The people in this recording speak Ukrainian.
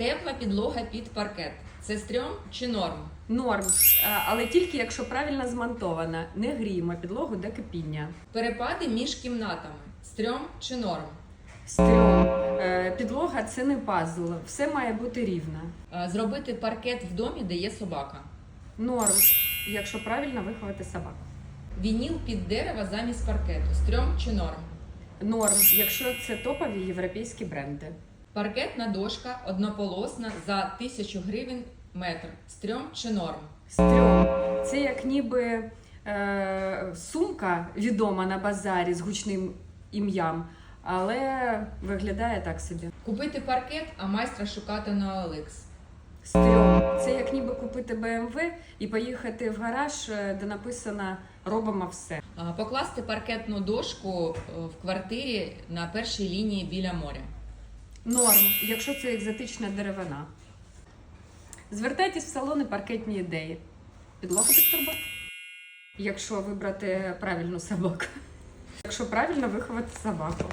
Тепла підлога під паркет. Це стрьом чи норм? Норм, Е, але тільки якщо правильно змонтована. Не гріємо підлогу до кипіння. Перепади між кімнатами. Стрьом чи норм? Стрьом. Е, Підлога це не пазл, все має бути рівно. Е, Зробити паркет в домі, де є собака. Норм, якщо правильно виховати собаку. Вініл під дерева замість паркету. Стрьом чи норм? Норм, якщо це топові європейські бренди. Паркетна дошка однополосна за 1000 гривень метр. Стрьом чи норм? Стрьом. Це як ніби е, сумка відома на базарі з гучним ім'ям, але виглядає так собі. Купити паркет, а майстра шукати на OLX. Стрьом. Це як ніби купити BMW і поїхати в гараж, е, де написано робимо все. Покласти паркетну дошку е, в квартирі на першій лінії біля моря. Норм, якщо це екзотична деревина. Звертайтесь в салони паркетні ідеї. Підлога під турбот. Якщо вибрати правильну собаку. Якщо правильно виховати собаку.